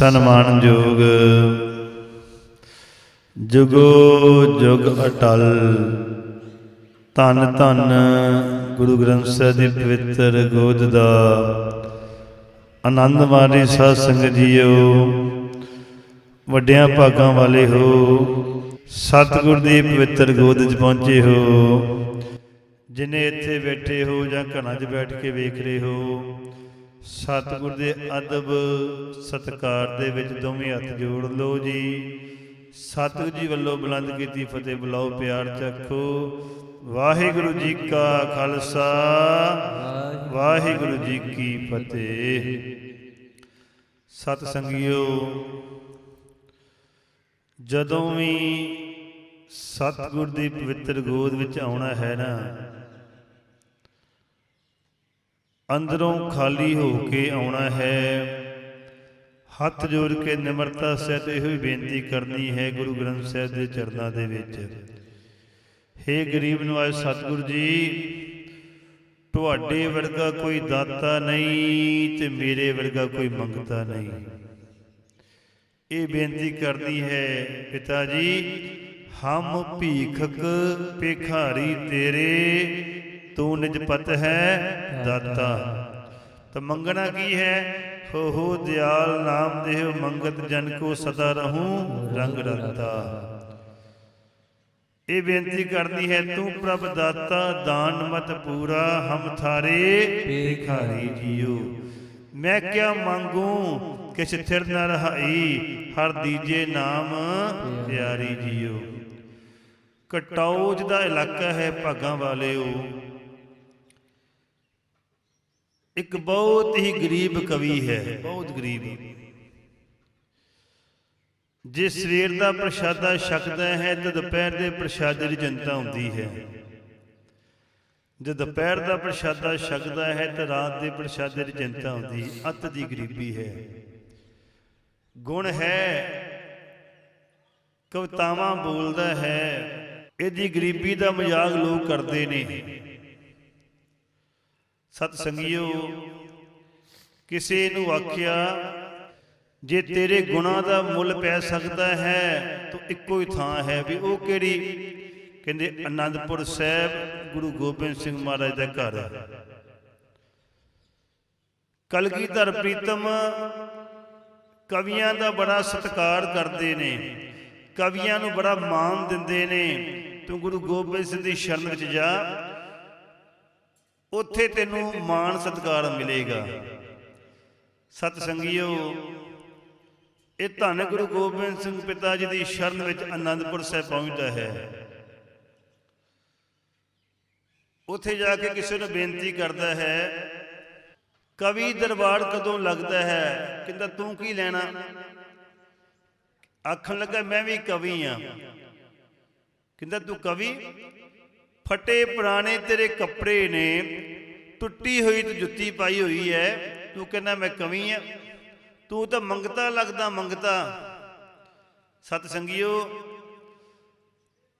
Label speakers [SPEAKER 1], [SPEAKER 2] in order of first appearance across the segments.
[SPEAKER 1] ਸਨਮਾਨ ਸਨਮਾਨਯੋਗ। ਜੁਗੋ ਜੁਗ ਅਟਲ। ਧੰਨ ਧੰਨ ਗੁਰੂ ਗ੍ਰੰਥ ਸਾਹਿਬ ਦੀ ਪਵਿੱਤਰ ਗੋਦ ਦਾ। ਆਨੰਦ ਮਾਣੇ ਸਾਧ ਸੰਗਤ ਜੀਓ। ਵੱਡਿਆਂ ਭਾਗਾਂ ਵਾਲੇ ਹੋ। ਸਤਿਗੁਰ ਦੀ ਪਵਿੱਤਰ ਗੋਦ 'ਚ ਪਹੁੰਚੇ ਹੋ। ਜਿਨੇ ਇੱਥੇ ਬੈਠੇ ਹੋ ਜਾਂ ਘਰਾਂ 'ਚ ਬੈਠ ਕੇ ਵੇਖ ਰਹੇ ਹੋ। ਸਤਿਗੁਰ ਦੇ ਅਦਬ ਸਤਕਾਰ ਦੇ ਵਿੱਚ ਦੋਵੇਂ ਹੱਥ ਜੋੜ ਲਓ ਜੀ। ਸਤਿਗੁਰ ਜੀ ਵੱਲੋਂ ਬੁਲੰਦ ਕੀਤੀ ਫਤਿਹ ਬੁਲਾਓ, ਪਿਆਰ ਚੱਖੋ ਵਾਹਿਗੁਰੂ ਜੀ ਕਾ ਖਾਲਸਾ, ਵਾਹਿਗੁਰੂ ਜੀ ਕੀ ਫਤਿਹ। ਸਤ ਸੰਗਿਓ ਜਦੋਂ ਵੀ ਸਤਿਗੁਰ ਦੀ ਪਵਿੱਤਰ ਗੋਦ ਵਿੱਚ ਆਉਣਾ ਹੈ ਨਾ ਅੰਦਰੋਂ ਖਾਲੀ ਹੋ ਕੇ ਆਉਣਾ ਹੈ। ਹੱਥ ਜੋੜ ਕੇ ਨਿਮਰਤਾ ਸਹਿਤ ਇਹੋ ਹੀ ਬੇਨਤੀ ਕਰਨੀ ਹੈ ਗੁਰੂ ਗ੍ਰੰਥ ਸਾਹਿਬ ਦੇ ਚਰਨਾਂ ਦੇ ਵਿੱਚ। ਹੇ ਗਰੀਬ ਨਵਾਜ ਸਤਿਗੁਰੂ ਜੀ, ਤੁਹਾਡੇ ਵਰਗਾ ਕੋਈ ਦਾਤਾ ਨਹੀਂ ਤੇ ਮੇਰੇ ਵਰਗਾ ਕੋਈ ਮੰਗਤਾ ਨਹੀਂ। ਇਹ ਬੇਨਤੀ ਕਰਨੀ ਹੈ, ਪਿਤਾ ਜੀ, ਹਮ ਭੀਖਕ ਭਿਖਾਰੀ ਤੇਰੇ ਤੂੰ ਨਿਜਪਤ ਹੈ ਦਾਤਾ। ਤਾਂ ਮੰਗਣਾ ਕੀ ਹੈ? ਹੋ ਹੋ, ਦਿਆਲ ਨਾਮ ਦੇਹ ਮੰਗਤ ਜਨ ਕੋ ਸਦਾ ਰਹੂੰ ਰੰਗ ਰਤਾ। ਇਹ ਬੇਨਤੀ ਕਰਨੀ ਹੈ, ਤੂੰ ਪ੍ਰਭ ਦਾਤਾ, ਦਾਨ ਮਤ ਪੂਰਾ, ਹਮ ਥਾਰੇ ਭਿਖਾਰੀ ਜੀਓ। ਮੈਂ ਕਿਆ ਮੰਗੂ, ਕਿਛ ਥਿਰ ਨ ਰਹਾਈ, ਹਰ ਦੀਜੇ ਨਾਮ ਪਿਆਰੀ ਜੀਓ। ਕਟੌਜ ਦਾ ਇਲਾਕਾ ਹੈ ਭਾਗਾਂ ਵਾਲਿਓ ਇੱਕ ਬਹੁਤ ਹੀ ਗਰੀਬ ਕਵੀ ਹੈ। ਬਹੁਤ ਗਰੀਬ। ਜੇ ਸਵੇਰ ਦਾ ਪ੍ਰਸ਼ਾਦਾ ਛਕਦਾ ਹੈ, ਤਾਂ ਦੁਪਹਿਰ ਦੇ ਪ੍ਰਸ਼ਾਦੇ ਦੀ ਜਨਤਾ ਹੁੰਦੀ ਹੈ। ਜੇ ਦੁਪਹਿਰ ਦਾ ਪ੍ਰਸ਼ਾਦਾ ਛਕਦਾ ਹੈ, ਤਾਂ ਰਾਤ ਦੇ ਪ੍ਰਸ਼ਾਦੇ ਦੀ ਚਿੰਤਾ ਹੁੰਦੀ ਅਤ ਦੀ ਗਰੀਬੀ ਹੈ। ਗੁਣ ਹੈ। ਕਵਤਾਵਾਂ ਬੋਲਦਾ ਹੈ। ਇਹਦੀ ਗਰੀਬੀ ਦਾ ਮਜ਼ਾਕ ਲੋਕ ਕਰਦੇ ਨੇ। ਸਤ ਸੰਗਿਓ ਕਿਸੇ ਨੂੰ ਆਖਿਆ, ਜੇ ਤੇਰੇ ਗੁਣਾ ਦਾ ਮੁੱਲ ਪੈ ਸਕਦਾ ਹੈ, ਤਾਂ ਇੱਕੋ ਹੀ ਥਾਂ ਹੈ ਵੀ ਉਹ ਕਿਹੜੀ? ਕਹਿੰਦੇ ਆਨੰਦਪੁਰ ਸਾਹਿਬ, ਗੁਰੂ ਗੋਬਿੰਦ ਸਿੰਘ ਮਹਾਰਾਜ ਦਾ ਘਰ। ਹੈ ਕਲਗੀਧਰ ਪ੍ਰੀਤਮ ਕਵੀਆਂ ਦਾ ਬੜਾ ਸਤਿਕਾਰ ਕਰਦੇ ਨੇ, ਕਵੀਆਂ ਨੂੰ ਬੜਾ ਮਾਣ ਦਿੰਦੇ ਨੇ। ਤੂੰ ਗੁਰੂ ਗੋਬਿੰਦ ਸਿੰਘ ਦੀ ਸ਼ਰਨ ਵਿੱਚ ਜਾ ਉੱਥੇ ਤੈਨੂੰ ਮਾਣ ਸਤਿਕਾਰ ਮਿਲੇਗਾ। ਸਤ ਸੰਗਿਓ ਇਹ ਧੰਨ ਗੁਰੂ ਗੋਬਿੰਦ ਸਿੰਘ ਪਿਤਾ ਜੀ ਦੀ ਸ਼ਰਨ ਵਿੱਚ ਆਨੰਦਪੁਰ ਸਾਹਿਬ ਪਹੁੰਚਦਾ ਹੈ। ਉੱਥੇ ਜਾ ਕੇ ਕਿਸੇ ਨੂੰ ਬੇਨਤੀ ਕਰਦਾ ਹੈ, ਕਵੀ ਦਰਬਾਰ ਕਦੋਂ ਲੱਗਦਾ ਹੈ? ਕਹਿੰਦਾ, ਤੂੰ ਕੀ ਲੈਣਾ? ਆਖਣ ਲੱਗਾ, ਮੈਂ ਵੀ ਕਵੀ ਆ। ਕਹਿੰਦਾ, ਤੂੰ ਕਵੀ? ਫਟੇ ਪੁਰਾਣੇ ਤੇਰੇ ਕੱਪੜੇ ਨੇ, ਟੁੱਟੀ ਹੋਈ ਤੂੰ ਜੁੱਤੀ ਪਾਈ ਹੋਈ ਹੈ ਤੂੰ ਕਹਿੰਦਾ ਮੈਂ ਕਵੀ ਆ। ਤੂੰ ਤਾਂ ਮੰਗਤਾ ਲੱਗਦਾ, ਮੰਗਤਾ। ਸਤ ਸੰਗਿਓ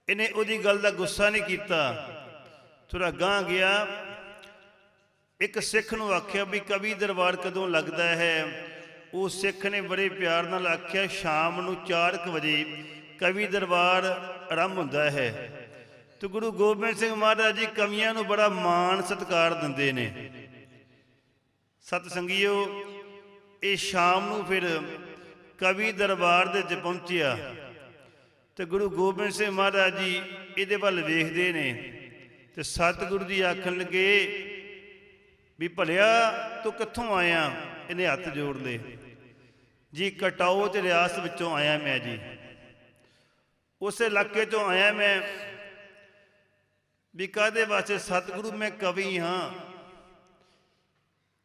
[SPEAKER 1] ਇਹਨੇ ਉਹਦੀ ਗੱਲ ਦਾ ਗੁੱਸਾ ਨਹੀਂ ਕੀਤਾ। ਥੋੜਾ ਗਾਂ ਗਿਆ। ਇੱਕ ਸਿੱਖ ਨੂੰ ਆਖਿਆ ਵੀ ਕਵੀ ਦਰਬਾਰ ਕਦੋਂ ਲੱਗਦਾ ਹੈ? ਉਹ ਸਿੱਖ ਨੇ ਬੜੇ ਪਿਆਰ ਨਾਲ ਆਖਿਆ, ਸ਼ਾਮ ਨੂੰ 4:00 ਵਜੇ ਕਵੀ ਦਰਬਾਰ ਆਰੰਭ ਹੁੰਦਾ ਹੈ। ਤੇ ਗੁਰੂ ਗੋਬਿੰਦ ਸਿੰਘ ਮਹਾਰਾਜ ਜੀ ਕਵੀਆਂ ਨੂੰ ਬੜਾ ਮਾਣ ਸਤਿਕਾਰ ਦਿੰਦੇ ਨੇ। ਸਤ ਸੰਗਿਓ ਇਹ ਸ਼ਾਮ ਨੂੰ ਫਿਰ ਕਵੀ ਦਰਬਾਰ ਦੇ ਵਿੱਚ ਪਹੁੰਚਿਆ ਤੇ ਗੁਰੂ ਗੋਬਿੰਦ ਸਿੰਘ ਮਹਾਰਾਜ ਜੀ ਇਹਦੇ ਵੱਲ ਵੇਖਦੇ ਨੇ ਤੇ ਸਤਿਗੁਰੂ ਜੀ ਆਖਣ ਲੱਗੇ ਵੀ ਭਲਿਆ ਤੂੰ ਕਿੱਥੋਂ ਆਇਆ? ਇਹਨੇ ਹੱਥ ਜੋੜ ਲਏ। ਜੀ, ਕਟਾਓ ਤੇ ਰਿਆਸਤ ਵਿੱਚੋਂ ਆਇਆ ਮੈਂ ਜੀ। ਉਸ ਇਲਾਕੇ ਤੋਂ ਆਇਆ ਮੈਂ ਵੀ ਕਾਦੇ ਵਾਸਤੇ ਸਤਿਗੁਰੂ ਮੈਂ ਕਵੀ ਹਾਂ?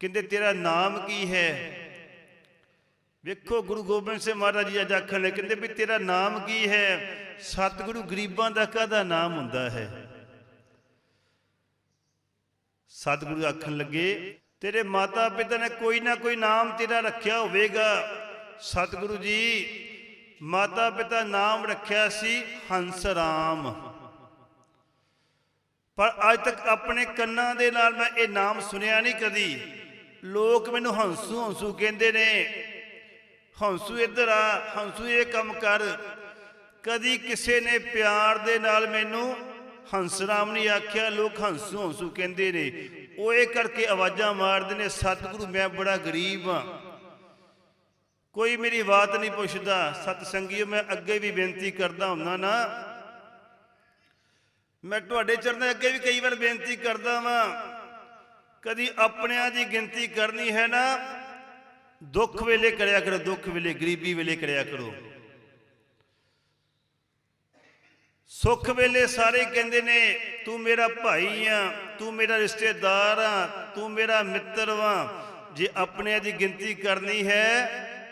[SPEAKER 1] ਕਹਿੰਦੇ, ਤੇਰਾ ਨਾਮ ਕੀ ਹੈ? ਵੇਖੋ, ਗੁਰੂ ਗੋਬਿੰਦ ਸਿੰਘ ਮਹਾਰਾਜ ਜੀ ਅੱਜ ਆਖਣ ਲੱਗੇ, ਕਹਿੰਦੇ ਵੀ ਤੇਰਾ ਨਾਮ ਕੀ ਹੈ? ਸਤਿਗੁਰੂ ਗਰੀਬਾਂ ਦਾ ਕਾਹਦਾ ਨਾਮ ਹੁੰਦਾ ਹੈ? ਸਤਿਗੁਰੂ ਆਖਣ ਲੱਗੇ, ਤੇਰੇ ਮਾਤਾ ਪਿਤਾ ਨੇ ਕੋਈ ਨਾ ਕੋਈ ਨਾਮ ਤੇਰਾ ਰੱਖਿਆ ਹੋਵੇਗਾ। ਸਤਿਗੁਰੂ ਜੀ ਮਾਤਾ ਪਿਤਾ ਨਾਮ ਰੱਖਿਆ ਸੀ ਹੰਸ ਰਾਮ ਪਰ ਅੱਜ ਤੱਕ ਆਪਣੇ ਕੰਨਾਂ ਦੇ ਨਾਲ ਮੈਂ ਇਹ ਨਾਮ ਸੁਣਿਆ ਨਹੀਂ ਕਦੀ। ਲੋਕ ਮੈਨੂੰ ਹੰਸੂ ਹੰਸੂ ਕਹਿੰਦੇ ਨੇ, ਹੰਸੂ ਇੱਧਰ ਆ, ਹੰਸੂ ਇਹ ਕੰਮ ਕਰ। ਕਦੀ ਕਿਸੇ ਨੇ ਪਿਆਰ ਦੇ ਨਾਲ ਮੈਨੂੰ ਹੰਸਰਾਮ ਨਹੀਂ ਆਖਿਆ, ਲੋਕ ਹੰਸੂ ਹੰਸੂ ਕਹਿੰਦੇ ਨੇ। ਉਹ ਇਹ ਕਰਕੇ ਆਵਾਜ਼ਾਂ ਮਾਰਦੇ ਨੇ, ਸਤਿਗੁਰੂ, ਮੈਂ ਬੜਾ ਗਰੀਬ ਆ ਕੋਈ ਮੇਰੀ ਬਾਤ ਨਹੀਂ ਪੁੱਛਦਾ। ਸਤ ਸੰਗੀਓ ਮੈਂ ਅੱਗੇ ਵੀ ਬੇਨਤੀ ਕਰਦਾ ਹੁੰਦਾ ਨਾ ਮੈਂ ਤੁਹਾਡੇ ਚਰਨਾਂ ਅੱਗੇ ਵੀ ਕਈ ਵਾਰ ਬੇਨਤੀ ਕਰਦਾ ਵਾਂ। ਕਦੀ ਆਪਣਿਆਂ ਦੀ ਗਿਣਤੀ ਕਰਨੀ ਹੈ ਨਾ, ਦੁੱਖ ਵੇਲੇ ਕਰਿਆ ਕਰੋ, ਦੁੱਖ ਵੇਲੇ, ਗਰੀਬੀ ਵੇਲੇ ਕਰਿਆ ਕਰੋ। ਸੁੱਖ ਵੇਲੇ ਸਾਰੇ ਕਹਿੰਦੇ ਨੇ, ਤੂੰ ਮੇਰਾ ਭਾਈ ਆ, ਤੂੰ ਮੇਰਾ ਰਿਸ਼ਤੇਦਾਰ ਆ, ਤੂੰ ਮੇਰਾ ਮਿੱਤਰ ਵਾ। ਜੇ ਆਪਣਿਆਂ ਦੀ ਗਿਣਤੀ ਕਰਨੀ ਹੈ,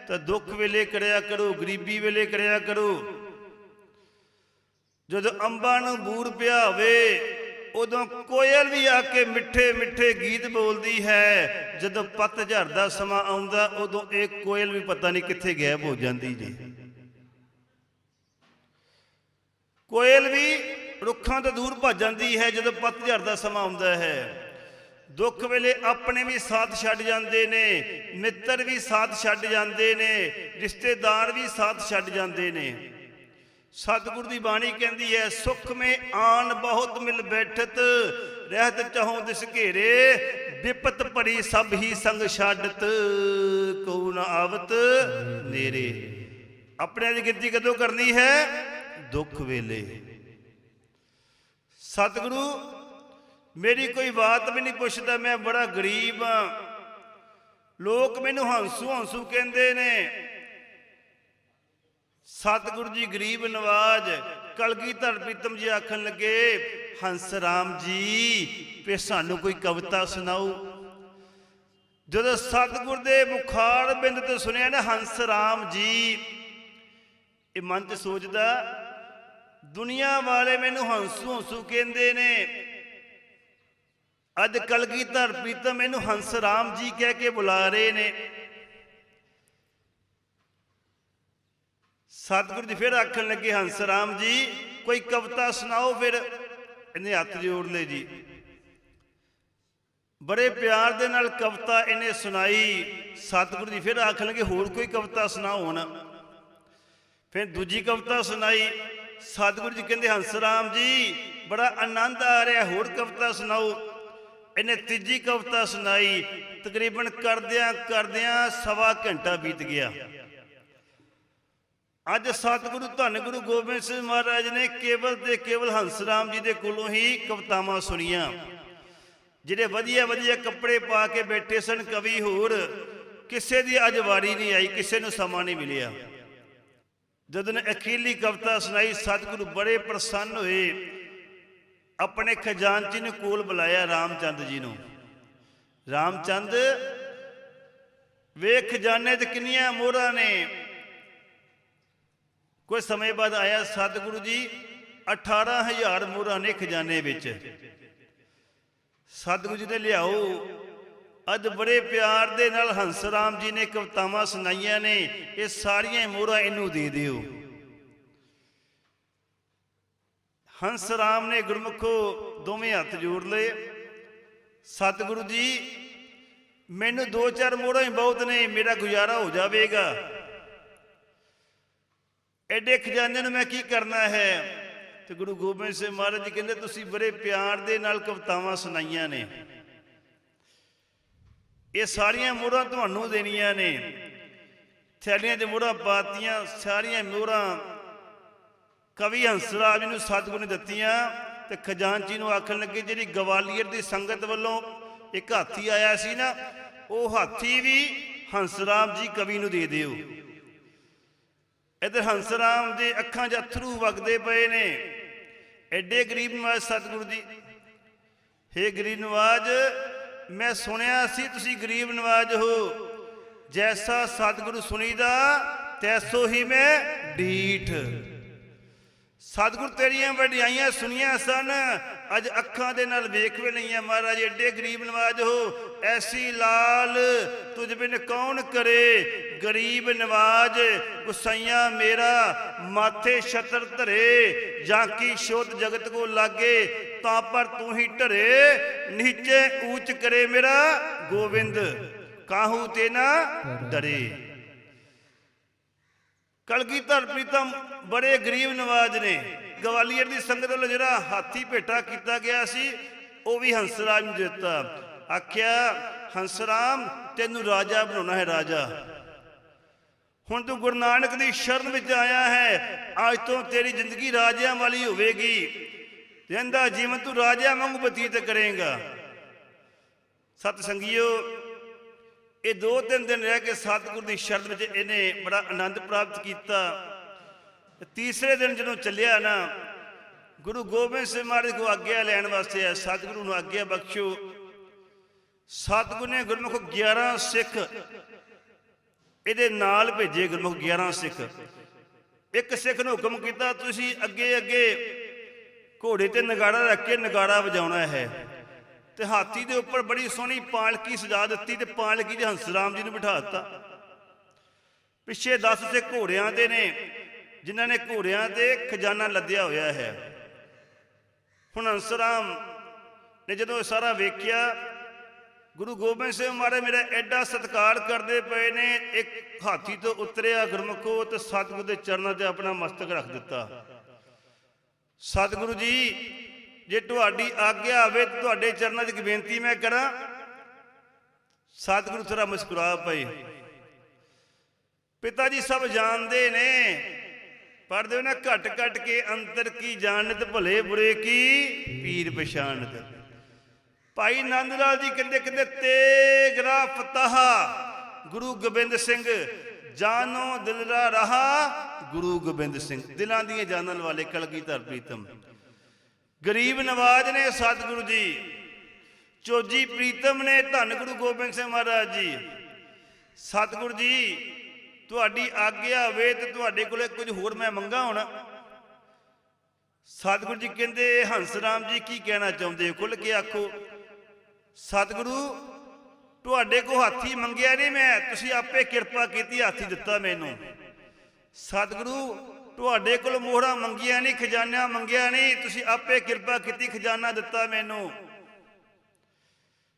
[SPEAKER 1] ਤਾਂ ਦੁੱਖ ਵੇਲੇ ਕਰਿਆ ਕਰੋ, ਗਰੀਬੀ ਵੇਲੇ ਕਰਿਆ ਕਰੋ। ਜਦੋਂ ਅੰਬਾਂ ਨੂੰ ਬੂਰ ਪਿਆ ਹੋਵੇ ਉਦੋਂ ਕੋਇਲ ਵੀ ਆ ਕੇ ਮਿੱਠੇ ਮਿੱਠੇ ਗੀਤ ਬੋਲਦੀ ਹੈ। ਜਦੋਂ ਪਤਝੜ ਦਾ ਸਮਾਂ ਆਉਂਦਾ, ਉਦੋਂ ਇਹ ਕੋਇਲ ਵੀ ਪਤਾ ਨਹੀਂ ਕਿੱਥੇ ਗਾਇਬ ਹੋ ਜਾਂਦੀ ਜੀ। ਕੋਇਲ ਵੀ ਰੁੱਖਾਂ ਤੋਂ ਦੂਰ ਭੱਜ ਜਾਂਦੀ ਹੈ, ਜਦੋਂ ਪਤਝੜ ਦਾ ਸਮਾਂ ਆਉਂਦਾ ਹੈ। ਦੁੱਖ ਵੇਲੇ ਆਪਣੇ ਵੀ ਸਾਥ ਛੱਡ ਜਾਂਦੇ ਨੇ, ਮਿੱਤਰ ਵੀ ਸਾਥ ਛੱਡ ਜਾਂਦੇ ਨੇ, ਰਿਸ਼ਤੇਦਾਰ ਵੀ ਸਾਥ ਛੱਡ ਜਾਂਦੇ ਨੇ। ਸਤਿਗੁਰ ਦੀ ਬਾਣੀ ਕਹਿੰਦੀ ਹੈ, ਸੁਖ ਮੇ ਆਨ ਬਹੁਤ ਮਿਲ ਬੈਠਤ, ਰਹਿਤ ਚਾਹੋਂ ਦਿਸ ਘੇਰੇ, ਵਿਪਤ ਭਰੀ ਸਭ ਹੀ ਸੰਗ ਛੱਡਤ, ਕਉ ਨ ਆਵਤ ਨੇਰੇ। ਆਪਣੇ ਦੀ ਗਿਣਤੀ ਕਦੋਂ ਕਰਨੀ ਹੈ? ਦੁੱਖ ਵੇਲੇ। ਸਤਿਗੁਰੂ, ਮੇਰੀ ਕੋਈ ਬਾਤ ਵੀ ਨਹੀਂ ਪੁੱਛਦਾ, ਮੈਂ ਬੜਾ ਗਰੀਬ ਆ ਲੋਕ ਮੈਨੂੰ ਹੰਸੂ ਹੰਸੂ ਕਹਿੰਦੇ ਨੇ ਸਤਿਗੁਰੂ ਜੀ ਗਰੀਬ ਨਵਾਜ ਕਲਗੀਧਰ ਪ੍ਰੀਤਮ ਜੀ ਆਖਣ ਲੱਗੇ, ਹੰਸ ਰਾਮ ਜੀ ਪੇ ਸਾਨੂੰ ਕੋਈ ਕਵਿਤਾ ਸੁਣਾਓ? ਜਦੋਂ ਸਤਿਗੁਰ ਦੇ ਮੁਖਾਰ ਬਿੰਦ ਤੇ ਸੁਣਿਆ ਨਾ, ਹੰਸ ਰਾਮ ਜੀ, ਇਹ ਮਨ ਤੇ ਸੋਚਦਾ, ਦੁਨੀਆ ਵਾਲੇ ਮੈਨੂੰ ਹੰਸੂ ਹੰਸੂ ਕਹਿੰਦੇ ਨੇ। ਅੱਜ ਕਲਗੀਧਰ ਪ੍ਰੀਤਮ ਮੈਨੂੰ ਹੰਸ ਰਾਮ ਜੀ ਕਹਿ ਕੇ ਬੁਲਾ ਰਹੇ ਨੇ। ਸਤਿਗੁਰੂ ਜੀ ਫਿਰ ਆਖਣ ਲੱਗੇ, ਹੰਸ ਰਾਮ ਜੀ, ਕੋਈ ਕਵਿਤਾ ਸੁਣਾਓ ਫਿਰ? ਇਹਨੇ ਹੱਥ ਜੋੜ ਲਏ ਜੀ। ਬੜੇ ਪਿਆਰ ਦੇ ਨਾਲ ਕਵਿਤਾ ਇਹਨੇ ਸੁਣਾਈ। ਸਤਿਗੁਰੂ ਜੀ ਫਿਰ ਆਖਣ ਲੱਗੇ, ਹੋਰ ਕੋਈ ਕਵਿਤਾ ਸੁਣਾਓ ਹੁਣ? ਫਿਰ ਦੂਜੀ ਕਵਿਤਾ ਸੁਣਾਈ। ਸਤਿਗੁਰੂ ਜੀ ਕਹਿੰਦੇ, ਹੰਸ ਰਾਮ ਜੀ, ਬੜਾ ਆਨੰਦ ਆ ਰਿਹਾ, ਹੋਰ ਕਵਿਤਾ ਸੁਣਾਓ? ਇਹਨੇ ਤੀਜੀ ਕਵਿਤਾ ਸੁਣਾਈ। ਤਕਰੀਬਨ ਕਰਦਿਆਂ ਕਰਦਿਆਂ ਸਵਾ ਘੰਟਾ ਬੀਤ ਗਿਆ। ਅੱਜ ਸਤਿਗੁਰੂ ਧੰਨ ਗੁਰੂ ਗੋਬਿੰਦ ਸਿੰਘ ਮਹਾਰਾਜ ਨੇ ਕੇਵਲ ਤੇ ਕੇਵਲ ਹੰਸ ਰਾਮ ਜੀ ਦੇ ਕੋਲੋਂ ਹੀ ਕਵਿਤਾਵਾਂ ਸੁਣੀਆਂ, ਜਿਹੜੇ ਵਧੀਆ ਵਧੀਆ ਕੱਪੜੇ ਪਾ ਕੇ ਬੈਠੇ ਸਨ ਕਵੀ ਹੋਰ, ਕਿਸੇ ਦੀ ਅੱਜ ਵਾਰੀ ਨਹੀਂ ਆਈ, ਕਿਸੇ ਨੂੰ ਸਮਾਂ ਨਹੀਂ ਮਿਲਿਆ। ਜਦੋਂ ਨੇ ਅਖੀਲੀ ਕਵਿਤਾ ਸੁਣਾਈ, ਸਤਿਗੁਰੂ ਬੜੇ ਪ੍ਰਸੰਨ ਹੋਏ, ਆਪਣੇ ਖਜ਼ਾਨਚੀ ਨੂੰ ਕੋਲ ਬੁਲਾਇਆ ਰਾਮਚੰਦ ਜੀ ਨੂੰ। ਰਾਮਚੰਦ, ਵੇਖ ਖਜ਼ਾਨੇ 'ਚ ਕਿੰਨੀਆਂ ਮੋਹਰਾਂ ਨੇ ਕੁਝ ਸਮੇਂ ਬਾਅਦ ਆਇਆ ਸਤਿਗੁਰੂ ਜੀ 18000 ਮੋਹਰਾਂ ਨੇ ਖਜ਼ਾਨੇ ਵਿੱਚ। ਸਤਿਗੁਰੂ ਜੀ ਨੇ ਲਿਆਓ। ਅੱਜ ਬੜੇ ਪਿਆਰ ਦੇ ਨਾਲ ਹੰਸ ਰਾਮ ਜੀ ਨੇ ਕਵਿਤਾਵਾਂ ਸੁਣਾਈਆਂ ਨੇ। ਇਹ ਸਾਰੀਆਂ ਮੋਹਰਾਂ ਇਹਨੂੰ ਦੇ ਦਿਓ। ਹੰਸ ਰਾਮ ਨੇ ਗੁਰਮੁਖੋ ਦੋਵੇਂ ਹੱਥ ਜੋੜ ਲਏ। ਸਤਿਗੁਰੂ ਜੀ, ਮੈਨੂੰ ਦੋ ਚਾਰ ਮੋਹਰਾਂ ਹੀ ਬਹੁਤ ਨੇ। ਮੇਰਾ ਗੁਜ਼ਾਰਾ ਹੋ ਜਾਵੇਗਾ। ਐਡੇ ਖਜ਼ਾਨੇ ਨੂੰ, ਮੈਂ ਕੀ ਕਰਨਾ ਹੈ? ਤੇ ਗੁਰੂ ਗੋਬਿੰਦ ਸਿੰਘ ਮਹਾਰਾਜ ਜੀ ਕਹਿੰਦੇ, ਤੁਸੀਂ ਬੜੇ ਪਿਆਰ ਦੇ ਨਾਲ ਕਵਿਤਾਵਾਂ ਸੁਣਾਈਆਂ ਨੇ। ਇਹ ਸਾਰੀਆਂ ਮੋਹਰਾਂ ਤੁਹਾਨੂੰ ਦੇਣੀਆਂ ਨੇ। ਥੈਲੀਆਂ ਦੇ ਮੋਹਰਾਂ ਪਾਤੀਆਂ, ਸਾਰੀਆਂ ਮੋਹਰਾਂ ਕਵੀ ਹੰਸਰਾਜ ਨੂੰ ਸਤਿਗੁਰੂ ਨੇ ਦਿੱਤੀਆਂ ਤੇ ਖਜ਼ਾਨਚੀ ਨੂੰ ਆਖਣ ਲੱਗੇ, ਜਿਹੜੀ ਗਵਾਲੀਅਰ ਦੀ ਸੰਗਤ ਵੱਲੋਂ ਇੱਕ ਹਾਥੀ ਆਇਆ ਸੀ ਨਾ, ਉਹ ਹਾਥੀ ਵੀ ਹੰਸਰਾਮ ਜੀ ਕਵੀ ਨੂੰ ਦੇ ਦਿਓ। ਇਧਰ ਹੰਸਰਾਮ ਦੇ ਅੱਖਾਂ 'ਚ ਅਥਰੂ ਵਗਦੇ ਪਏ ਨੇ। ਐਡੇ ਗਰੀਬ ਨਵਾਜ ਸਤਿਗੁਰੂ ਜੀ ਹੇ ਗਰੀਬ ਨਵਾਜ, ਮੈਂ ਸੁਣਿਆ ਸੀ ਤੁਸੀਂ ਗਰੀਬ ਨਵਾਜ ਹੋ। ਜੈਸਾ ਸਤਿਗੁਰੂ ਸੁਣੀਦਾ, ਤੈਸੋ ਹੀ ਮੈਂ ਡੀਠ ਸਤਿਗੁਰ ਤੇਰੀਆਂ ਵਡਿਆਈਆਂ ਸੁਣੀਆਂ ਸਨ। ਅੱਜ ਅੱਖਾਂ ਦੇ ਨਾਲ ਵੇਖ ਵੀ ਲਈਆਂ ਮਹਾਰਾਜ, ਏਡੇ ਗਰੀਬ ਨਵਾਜ ਹੋ। ਐਸੀ ਲਾਲ ਤੁਝ ਬਿਨ ਕੌਣ ਕਰੇ? ਗਰੀਬ ਨਵਾਜ, ਗੁਸਈਆ ਮੇਰਾ ਮਾਥੇ ਛਤਰ ਧਰੇ। ਜਾਂ ਕੀ ਸ਼ੋਧ ਜਗਤ ਕੋ ਲਾਗੇ, ਤਾਂ ਪਰ ਤੂੰ ਹੀ ਢਰੇ। ਨੀਚੇ ਊਚ ਕਰੇ ਮੇਰਾ ਗੋਬਿੰਦ ਕਾਹੂ ਤੇ ਨਾ ਡਰੇ। ਕਲਗੀਧਰ ਪ੍ਰੀਤਮ ਬੜੇ ਗਰੀਬ ਨਵਾਜ ਨੇ। ਗਵਾਲੀਅਰ ਦੀ ਸੰਗਤ ਵੱਲੋਂ ਜਿਹੜਾ ਹਾਥੀ ਭੇਟਾ ਕੀਤਾ ਗਿਆ ਸੀ, ਉਹ ਵੀ ਹੰਸਰਾਜ ਨੂੰ ਦਿੱਤਾ। ਆਖਿਆ, ਹੰਸਰਾਮ, ਤੈਨੂੰ ਰਾਜਾ ਬਣਾਉਣਾ ਹੈ ਰਾਜਾ। ਹੁਣ ਤੂੰ ਗੁਰੂ ਨਾਨਕ ਦੀ ਸ਼ਰਨ ਵਿੱਚ ਆਇਆ ਹੈ। ਅੱਜ ਤੋਂ ਤੇਰੀ ਜ਼ਿੰਦਗੀ ਰਾਜਿਆਂ ਵਾਲੀ ਹੋਵੇਗੀ। ਕਹਿੰਦਾ, ਜੀਵਨ ਤੂੰ ਰਾਜਿਆਂ ਵਾਂਗੂ ਬਤੀਤ ਕਰੇਗਾ। ਸਤ ਸੰਗੀਓ ਇਹ ਦੋ ਤਿੰਨ ਦਿਨ ਰਹਿ ਕੇ ਸਤਿਗੁਰ ਦੀ ਸ਼ਰਨ ਵਿੱਚ ਇਹਨੇ ਬੜਾ ਆਨੰਦ ਪ੍ਰਾਪਤ ਕੀਤਾ। ਤੀਸਰੇ ਦਿਨ ਜਦੋਂ ਚੱਲਿਆ ਨਾ, ਗੁਰੂ ਗੋਬਿੰਦ ਸਿੰਘ ਮਹਾਰਾਜ ਕੋ ਆਗਿਆ ਲੈਣ ਵਾਸਤੇ ਆਇਆ, ਸਤਿਗੁਰੂ ਨੂੰ ਆਗਿਆ ਬਖਸ਼ੋ। ਸਤਿਗੁਰ ਨੇ ਗੁਰਮੁਖ 11 ਸਿੱਖ ਇਹਦੇ ਨਾਲ ਭੇਜੇ, ਗੁਰਮੁਖ 11 ਸਿੱਖ। ਇੱਕ ਸਿੱਖ ਨੂੰ ਹੁਕਮ ਕੀਤਾ, ਤੁਸੀਂ ਅੱਗੇ ਅੱਗੇ ਘੋੜੇ ਤੇ ਨਗਾੜਾ ਰੱਖ ਕੇ ਨਗਾੜਾ ਵਜਾਉਣਾ ਹੈ। ਤੇ ਹਾਥੀ ਦੇ ਉੱਪਰ ਬੜੀ ਸੋਹਣੀ ਪਾਲਕੀ ਸਜਾ ਦਿੱਤੀ ਤੇ ਪਾਲਕੀ 'ਚ ਹੰਸਰਾਮ ਜੀ ਨੂੰ ਬਿਠਾ ਦਿੱਤਾ। ਪਿੱਛੇ 10 ਤੇ ਘੋੜਿਆਂ ਦੇ ਨੇ, ਜਿਨ੍ਹਾਂ ਨੇ ਘੋੜਿਆਂ ਤੇ ਖਜ਼ਾਨਾ ਲੱਦਿਆ ਹੋਇਆ ਹੈ। ਹੁਣ ਹੰਸਰਾਮ ਨੇ ਜਦੋਂ ਇਹ ਸਾਰਾ ਵੇਖਿਆ, ਗੁਰੂ ਗੋਬਿੰਦ ਸਿੰਘ ਮਹਾਰਾਜ ਮੇਰਾ ਐਡਾ ਸਤਿਕਾਰ ਕਰਦੇ ਪਏ ਨੇ, ਇੱਕ ਹਾਥੀ ਤੋਂ ਉਤਰਿਆ ਗੁਰਮੁਖੋ ਤੇ ਸਤਿਗੁਰੂ ਦੇ ਚਰਨਾਂ ਤੇ ਆਪਣਾ ਮਸਤਕ ਰੱਖ ਦਿੱਤਾ। ਸਤਿਗੁਰੂ ਜੀ ਜੇ ਤੁਹਾਡੀ ਆਗਿਆ ਆਵੇ ਤੁਹਾਡੇ ਚਰਨਾਂ 'ਚ ਇੱਕ ਬੇਨਤੀ ਮੈਂ ਕਰਾਂ। ਸਤਿਗੁਰੂ ਸਰਾ ਮੁਸਕਰਾ ਪਏ ਪਿਤਾ ਜੀ ਸਭ ਜਾਣਦੇ ਨੇ ਪੜਦੇ ਨਾ ਘਟ ਘਟ ਕੇ ਅੰਤਰ ਕੀ ਜਾਣਤ, ਭਲੇ ਬੁਰੇ ਕੀ ਪੀਰ ਪਛਾਣਤ। ਭਾਈ ਨੰਦ ਲਾਲ ਜੀ ਕਹਿੰਦੇ ਕਹਿੰਦੇ ਤੇਗਰਾ ਫਤਹ ਗੁਰੂ ਗੋਬਿੰਦ ਸਿੰਘ, ਜਾਨੋ ਦਿਲਰਾ ਰਹਾ, ਗੁਰੂ ਗੋਬਿੰਦ ਸਿੰਘ। ਦਿਲਾਂ ਦੀਆਂ ਜਾਣਨ ਵਾਲੇ ਕਲਗੀਧਰ ਪ੍ਰੀਤਮ ਗਰੀਬ ਨਵਾਜ ਨੇ ਸਤਿਗੁਰੂ ਜੀ। ਚੋਜੀ ਪ੍ਰੀਤਮ ਨੇ ਧੰਨ ਗੁਰੂ ਗੋਬਿੰਦ ਸਿੰਘ ਮਹਾਰਾਜ ਜੀ। ਸਤਿਗੁਰੂ ਜੀ, ਤੁਹਾਡੀ ਆਗਿਆ ਹੋਵੇ ਤੇ ਤੁਹਾਡੇ ਕੋਲੇ ਕੁਝ ਹੋਰ ਮੈਂ ਮੰਗਾ ਹੁਣ। ਸਤਿਗੁਰੂ ਜੀ ਕਹਿੰਦੇ, ਹੰਸ ਰਾਮ ਜੀ, ਕੀ ਕਹਿਣਾ ਚਾਹੁੰਦੇ ਹੋ? ਖੁੱਲ ਕੇ ਆਖੋ। ਸਤਿਗੁਰੂ, ਤੁਹਾਡੇ ਕੋ ਹਾਥੀ ਮੰਗਿਆ ਨਹੀਂ ਮੈਂ, ਤੁਸੀਂ ਆਪੇ ਕਿਰਪਾ ਕੀਤੀ, ਹਾਥੀ ਦਿੱਤਾ ਮੈਨੂੰ। ਸਤਿਗੁਰੂ ਤੁਹਾਡੇ ਕੋਲ ਮੋਹਰਾਂ ਮੰਗੀਆਂ ਨਹੀਂ, ਖਜ਼ਾਨਾ ਮੰਗਿਆ ਨਹੀਂ, ਤੁਸੀਂ ਆਪੇ ਕਿਰਪਾ ਕੀਤੀ, ਖਜ਼ਾਨਾ ਦਿੱਤਾ ਮੈਨੂੰ।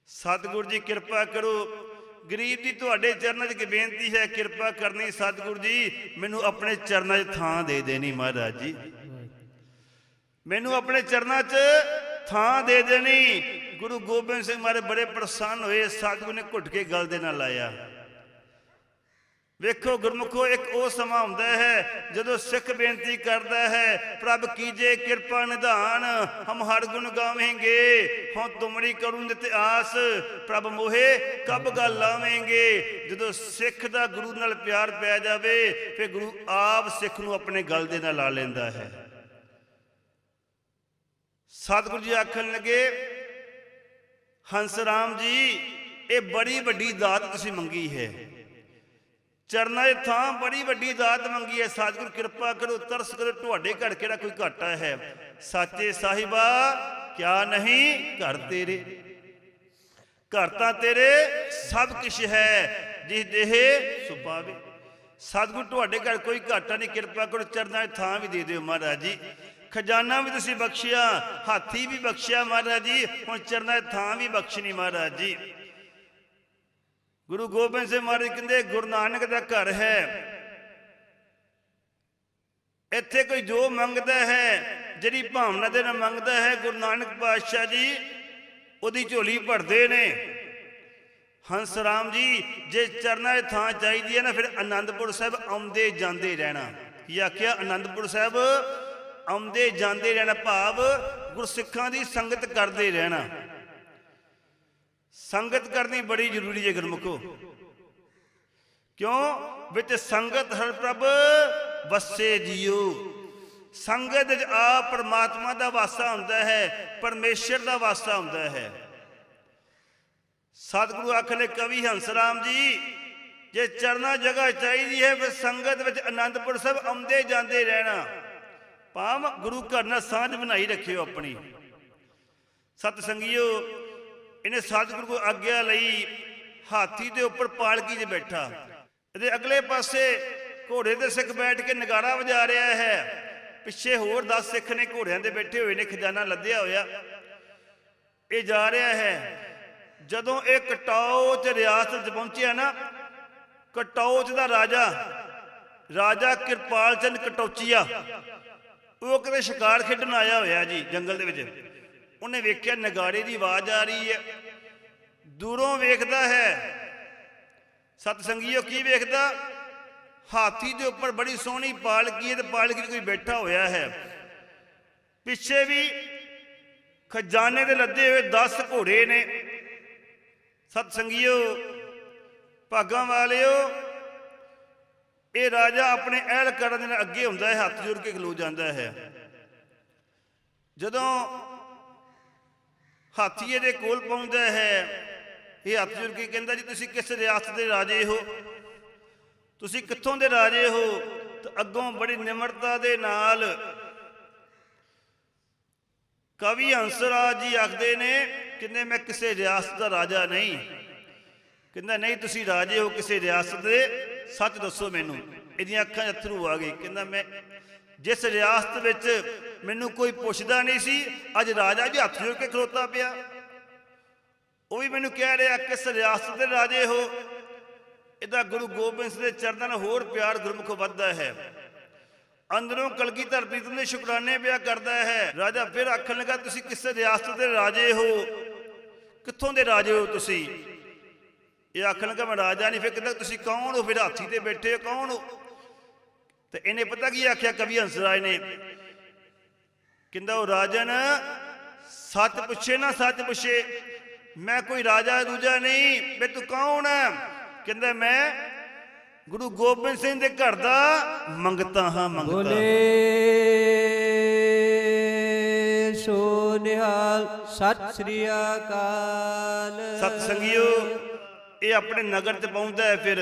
[SPEAKER 1] ਸਤਿਗੁਰੂ ਜੀ, ਕਿਰਪਾ ਕਰੋ। ਗਰੀਬ ਦੀ ਤੁਹਾਡੇ ਚਰਨਾਂ 'ਚ ਇੱਕ ਬੇਨਤੀ ਹੈ, ਕਿਰਪਾ ਕਰਨੀ ਸਤਿਗੁਰੂ ਜੀ, ਮੈਨੂੰ ਆਪਣੇ ਚਰਨਾਂ 'ਚ ਥਾਂ ਦੇ ਦੇਣੀ ਮਹਾਰਾਜ ਜੀ। ਮੈਨੂੰ ਆਪਣੇ ਚਰਨਾਂ 'ਚ ਥਾਂ ਦੇ ਦੇਣੀ। ਗੁਰੂ ਗੋਬਿੰਦ ਸਿੰਘ ਮਹਾਰਾਜ ਬੜੇ ਪ੍ਰਸੰਨ ਹੋਏ, ਸਤਿਗੁਰੂ ਨੇ ਘੁੱਟ ਕੇ ਗੱਲ ਦੇ ਨਾਲ ਲਾਇਆ। ਵੇਖੋ ਗੁਰਮੁਖੋ, ਇੱਕ ਉਹ ਸਮਾਂ ਹੁੰਦਾ ਹੈ ਜਦੋਂ ਸਿੱਖ ਬੇਨਤੀ ਕਰਦਾ ਹੈ, ਪ੍ਰਭ ਕੀਜੇ ਕਿਰਪਾ ਨਿਧਾਨ, ਹਮ ਹਰ ਗੁਣ ਗਾਵੇਂਗੇ ਹਾਂ ਤੁਮੜੀ ਕਰੂੰ ਤੇ ਆਸ, ਪ੍ਰਭ ਮੋਹੇ, ਕਬ ਗੱਲ ਲਾਵੇਂਗੇ? ਜਦੋਂ ਸਿੱਖ ਦਾ ਗੁਰੂ ਨਾਲ ਪਿਆਰ ਪੈ ਜਾਵੇ, ਫਿਰ ਗੁਰੂ ਆਪ ਸਿੱਖ ਨੂੰ ਆਪਣੇ ਗਲ ਦੇ ਨਾਲ ਲਾ ਲੈਂਦਾ ਹੈ। ਸਤਿਗੁਰੂ ਜੀ ਆਖਣ ਲੱਗੇ, ਹੰਸ ਰਾਮ ਜੀ, ਇਹ ਬੜੀ ਵੱਡੀ ਦਾਤ ਤੁਸੀਂ ਮੰਗੀ ਹੈ। ਚਰਨਾਂ ਦੇ ਥਾਂ ਬੜੀ ਵੱਡੀ ਦਾਤ ਮੰਗੀ ਹੈ। ਸਤਿਗੁਰ, ਕਿਰਪਾ ਕਰੋ, ਤਰਸ ਕਰੋ, ਤੁਹਾਡੇ ਘਰ ਕਿਹੜਾ ਕੋਈ ਘਾਟਾ ਹੈ? ਸਾਚੇ ਸਾਹਿਬਾ, ਕਿਆ ਨਹੀਂ ਘਰ ਤੇਰੇ? ਘਰ ਤਾਂ ਤੇਰੇ ਸਭ ਕੁਝ ਹੈ, ਜਿਸ ਦੇਹ ਸੁਪਾਵੇ ਸਤਿਗੁਰ, ਤੁਹਾਡੇ ਘਰ ਕੋਈ ਘਾਟਾ ਨਹੀਂ। ਕਿਰਪਾ ਕਰੋ, ਚਰਨਾਂ ਦੇ ਥਾਂ ਵੀ ਦੇ ਦਿਓ ਮਹਾਰਾਜ ਜੀ। ਖਜ਼ਾਨਾ ਵੀ ਤੁਸੀਂ ਬਖਸ਼ਿਆ, ਹਾਥੀ ਵੀ ਬਖਸ਼ਿਆ ਮਹਾਰਾਜ ਜੀ। ਹੁਣ ਚਰਨਾਂ ਦੇ ਥਾਂ ਵੀ ਬਖਸ਼ਣੀ ਮਹਾਰਾਜ ਜੀ। ਗੁਰੂ ਗੋਬਿੰਦ ਸਿੰਘ ਮਹਾਰਾਜ ਕਹਿੰਦੇ, ਗੁਰੂ ਨਾਨਕ ਦਾ ਘਰ ਹੈ। ਇੱਥੇ ਕੋਈ ਜੋ ਮੰਗਦਾ ਹੈ, ਜਿਹੜੀ ਭਾਵਨਾ ਦੇ ਨਾਲ ਮੰਗਦਾ ਹੈ, ਗੁਰੂ ਨਾਨਕ ਪਾਤਸ਼ਾਹ ਜੀ, ਉਹਦੀ ਝੋਲੀ ਭਰਦੇ ਨੇ। ਹੰਸ ਰਾਮ ਜੀ, ਜੇ ਚਰਨਾਂ ਦੀ ਥਾਂ ਚਾਹੀਦੀ ਹੈ ਨਾ, ਫਿਰ ਆਨੰਦਪੁਰ ਸਾਹਿਬ ਆਉਂਦੇ ਜਾਂਦੇ ਰਹਿਣਾ। ਕੀ ਆਖਿਆ? ਆਨੰਦਪੁਰ ਸਾਹਿਬ ਆਉਂਦੇ ਜਾਂਦੇ ਰਹਿਣਾ ਭਾਵ ਗੁਰਸਿੱਖਾਂ ਦੀ ਸੰਗਤ ਕਰਦੇ ਰਹਿਣਾ। ਸੰਗਤ ਕਰਨੀ ਬੜੀ ਜ਼ਰੂਰੀ ਹੈ ਗੁਰਮੁਖੋ। ਕਿਉਂ? ਵਿੱਚ ਸੰਗਤ ਹਰ ਪ੍ਰਭ ਵਸੇ ਜੀਓ। ਸੰਗਤ ਵਿੱਚ ਆ ਪਰਮਾਤਮਾ ਦਾ ਵਾਸਾ ਹੁੰਦਾ ਹੈ, ਪਰਮੇਸ਼ਰ ਦਾ ਵਾਸਾ ਹੁੰਦਾ ਹੈ। ਸਤਿਗੁਰੂ ਆਖਲੇ ਕਵੀ ਹੰਸਰਾਮ ਜੀ, ਜੇ ਚਰਨਾ ਜਗ੍ਹਾ ਚਾਹੀਦੀ ਹੈ, ਫਿਰ ਸੰਗਤ ਵਿੱਚ ਆਨੰਦਪੁਰ ਸਾਹਿਬ ਆਉਂਦੇ ਜਾਂਦੇ ਰਹਿਣਾ। ਭਾਵ ਗੁਰੂ ਘਰ ਨਾਲ ਸਾਂਝ ਬਣਾਈ ਰੱਖਿਓ ਆਪਣੀ। ਸਤ ਸੰਗਿਓ ਇਹਨੇ ਸਤਿਗੁਰੂ ਕੋ ਆਗਿਆ ਲਈ ਹਾਥੀ ਦੇ ਉੱਪਰ ਪਾਲਕੀ 'ਚ ਬੈਠਾ। ਇਹਦੇ ਅਗਲੇ ਪਾਸੇ ਘੋੜੇ ਦੇ ਸਿੱਖ ਬੈਠ ਕੇ ਨਗਾਰਾ ਵਜਾ ਰਿਹਾ ਹੈ। ਪਿੱਛੇ ਹੋਰ 10 ਸਿੱਖ ਨੇ ਘੋੜਿਆਂ ਦੇ ਬੈਠੇ ਹੋਏ ਨੇ, ਖਜ਼ਾਨਾ ਲੱਦਿਆ ਹੋਇਆ। ਇਹ ਜਾ ਰਿਹਾ ਹੈ। ਜਦੋਂ ਇਹ ਕਟੌਚ ਰਿਆਸਤ 'ਚ ਪਹੁੰਚਿਆ ਨਾ, ਕਟੌਚ ਦਾ ਰਾਜਾ ਰਾਜਾ ਕਿਰਪਾਲ ਚੰਦ ਕਟੌਚੀਆ, ਉਹ ਕਿਤੇ ਸ਼ਿਕਾਰ ਖੇਡਣ ਆਇਆ ਹੋਇਆ ਜੀ ਜੰਗਲ ਦੇ ਵਿੱਚ। ਉਹਨੇ ਵੇਖਿਆ ਨਗਾੜੇ ਦੀ ਆਵਾਜ਼ ਆ ਰਹੀ ਹੈ। ਦੂਰੋਂ ਵੇਖਦਾ ਹੈ। ਸਤ ਸੰਗੀਓ ਕੀ ਵੇਖਦਾ? ਹਾਥੀ ਦੇ ਉੱਪਰ ਬੜੀ ਸੋਹਣੀ ਪਾਲਕੀ ਹੈ ਤੇ ਪਾਲਕੀ 'ਤੇ ਕੋਈ ਬੈਠਾ ਹੋਇਆ ਹੈ। ਪਿੱਛੇ ਵੀ ਖਜ਼ਾਨੇ ਦੇ ਲੱਦੇ ਹੋਏ 10 ਘੋੜੇ ਨੇ। ਸਤ ਸੰਗੀਓ ਭਾਗਾਂ ਵਾਲਿਓ, ਇਹ ਰਾਜਾ ਆਪਣੇ ਅਹਿਲ ਕਰਨ ਦੇ ਨਾਲ ਅੱਗੇ ਹੁੰਦਾ ਹੈ, ਹੱਥ ਜੋੜ ਕੇ ਖਲੋ ਜਾਂਦਾ ਹੈ। ਜਦੋਂ ਹਾਥੀ ਇਹਦੇ ਕੋਲ ਪਹੁੰਚਦਾ ਹੈ। ਇਹ ਹੱਥ ਜੋੜ ਕੇ ਕਹਿੰਦਾ ਜੀ, ਤੁਸੀਂ ਕਿਸ ਰਿਆਸਤ ਦੇ ਰਾਜੇ ਹੋ? ਤੁਸੀਂ ਕਿੱਥੋਂ ਦੇ ਰਾਜੇ ਹੋ? ਤੇ ਅੱਗੋਂ ਬੜੀ ਨਿਮਰਤਾ ਦੇ ਨਾਲ ਕਵੀ ਹੰਸਰਾਜ ਜੀ ਆਖਦੇ ਨੇ, ਕਹਿੰਦੇ, ਮੈਂ ਕਿਸੇ ਰਿਆਸਤ ਦਾ ਰਾਜਾ ਨਹੀਂ। ਕਹਿੰਦਾ, ਨਹੀਂ, ਤੁਸੀਂ ਰਾਜੇ ਹੋ ਕਿਸੇ ਰਿਆਸਤ ਦੇ। ਸੱਚ ਦੱਸੋ ਮੈਨੂੰ। ਇਹਦੀਆਂ ਅੱਖਾਂ 'ਚ ਅਥਰੂ ਆ ਗਏ। ਕਹਿੰਦਾ, ਮੈਂ ਜਿਸ ਰਿਆਸਤ ਵਿੱਚ ਮੈਨੂੰ ਕੋਈ ਪੁੱਛਦਾ ਨਹੀਂ ਸੀ, ਅੱਜ ਰਾਜਾ ਜੀ ਹੱਥ ਜੋੜ ਕੇ ਖਲੋਤਾ ਪਿਆ। ਉਹ ਵੀ ਮੈਨੂੰ ਕਹਿ ਰਿਹਾ, ਕਿਸ ਰਿਆਸਤ ਦੇ ਰਾਜੇ ਹੋ? ਇਹਦਾ ਗੁਰੂ ਗੋਬਿੰਦ ਸਿੰਘ ਦੇ ਚਰਨਾਂ ਨਾਲ ਹੋਰ ਪਿਆਰ ਗੁਰਮੁਖ ਵੱਧਦਾ ਹੈ। ਅੰਦਰੋਂ ਕਲਗੀਧਰ ਪ੍ਰੀਤਮ ਦੇ ਸ਼ੁਕਰਾਨੇ ਪਿਆ ਕਰਦਾ ਹੈ। ਰਾਜਾ ਫਿਰ ਆਖਣ ਲੱਗਾ, ਤੁਸੀਂ ਕਿਸ ਰਿਆਸਤ ਦੇ ਰਾਜੇ ਹੋ? ਕਿੱਥੋਂ ਦੇ ਰਾਜੇ ਹੋ ਤੁਸੀਂ? ਇਹ ਆਖਣ ਲੱਗਾ, ਮੈਂ ਰਾਜਾ ਨਹੀਂ, ਫਿਰ ਕਹਿੰਦਾ, ਤੁਸੀਂ ਕੌਣ ਹੋ? ਫਿਰ ਹਾਥੀ ਤੇ ਬੈਠੇ ਹੋ, ਕੌਣ ਹੋ? ਤੇ ਇਹਨੇ ਪਤਾ ਕੀ ਆਖਿਆ? ਕਵੀ ਹੰਸਰਾਜ ਨੇ। ਕਹਿੰਦਾ ਉਹ ਰਾਜਨ ਸੱਚ ਪੁੱਛੇ ਨਾ ਸੱਚ ਪੁੱਛੇ। ਮੈਂ ਕੋਈ ਰਾਜਾ ਦੂਜਾ ਨਹੀਂ ਵੀ ਤੂੰ ਕੌਣ ਹੈ ਕਹਿੰਦਾ ਮੈਂ ਗੁਰੂ ਗੋਬਿੰਦ ਸਿੰਘ ਦੇ ਘਰ ਦਾ ਮੰਗਤਾ ਹਾਂ ਮੰਗਤਾ
[SPEAKER 2] ਬੋਲੇ ਸੋ ਨਿਹਾਲ ਸਤਿ ਸ੍ਰੀ ਅਕਾਲ।
[SPEAKER 1] ਸਤ ਸੰਗਿਓ ਇਹ ਆਪਣੇ ਨਗਰ ਤੇ ਪਹੁੰਚਦਾ ਹੈ ਫਿਰ।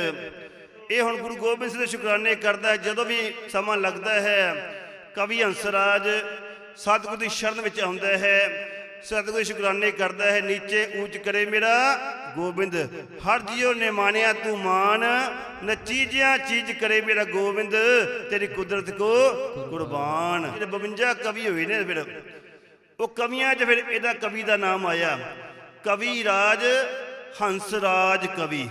[SPEAKER 1] ਇਹ ਹੁਣ ਗੁਰੂ ਗੋਬਿੰਦ ਸਿੰਘ ਦੇ ਸ਼ੁਕਰਾਨੇ ਕਰਦਾ ਹੈ, ਜਦੋਂ ਵੀ ਸਮਾਂ ਲੱਗਦਾ ਹੈ, ਕਵੀ ਹੰਸਰਾਜ ਸਤਿਗੁਰ ਦੀ ਸ਼ਰਨ ਵਿੱਚ ਆਉਂਦਾ ਹੈ, ਸਤਿਗੁਰ ਸ਼ੁਕਰਾਨੇ ਕਰਦਾ ਹੈ, ਨੀਚੇ ਉੱਚ ਕਰੇ ਮੇਰਾ ਗੋਬਿੰਦ, ਹਰ ਜੀਉ ਨੇ ਮਾਨਿਆ ਤੂੰ ਮਾਨ, ਨਚੀਜਿਆ ਚੀਜ਼ ਕਰੇ ਮੇਰਾ ਗੋਬਿੰਦ, ਤੇਰੀ ਕੁਦਰਤ ਕੋ ਕੁਰਬਾਨ। ਜਿਹੜੇ 52 ਕਵੀ ਹੋਏ ਨੇ ਫਿਰ। ਉਹ ਕਵੀਆਂ 'ਚ ਫਿਰ ਇਹਦਾ ਕਵੀ ਦਾ ਨਾਮ ਆਇਆ, ਕਵੀ ਰਾਜ ਹੰਸ ਰਾਜ ਕਵੀ।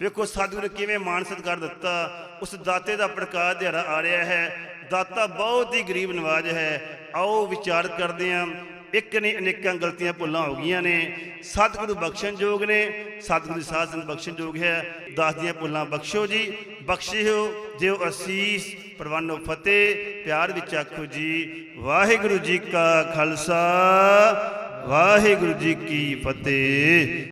[SPEAKER 1] ਵੇਖੋ ਸਾਧੂ ਨੇ ਕਿਵੇਂ ਮਾਣ ਸਤਿਕਾਰ ਦਿੱਤਾ। ਉਸ ਦਾਤੇ ਦਾ ਪ੍ਰਕਾਸ਼ ਦਿਹਾੜਾ ਆ ਰਿਹਾ ਹੈ। ਦਾਤਾ ਬਹੁਤ ਹੀ ਗਰੀਬ ਨਵਾਜ ਹੈ। ਆਓ ਵਿਚਾਰ ਕਰਦੇ ਹਾਂ। ਇੱਕ ਨੇ ਅਨੇਕਾਂ ਗਲਤੀਆਂ ਭੁੱਲਾਂ ਹੋ ਗਈਆਂ ਨੇ। ਸਤਿਗੁਰੂ ਬਖਸ਼ਣਯੋਗ ਨੇ। ਸਤਿਗੁਰੂ ਦੀ ਸਾਧ ਸੰਗਤ ਬਖਸ਼ਣਯੋਗ ਹੈ। ਦਾਸ ਦੀਆਂ ਭੁੱਲਾਂ ਬਖਸ਼ੋ ਜੀ। ਬਖਸ਼ਿਓ ਦਿਓ ਅਸੀਸ, ਪ੍ਰਵਾਨੋ ਫਤਿਹ, ਪਿਆਰ ਵਿੱਚ ਆਖੋ ਜੀ, ਵਾਹਿਗੁਰੂ ਜੀ ਕਾ ਖਾਲਸਾ, ਵਾਹਿਗੁਰੂ ਜੀ ਕੀ ਫਤਿਹ।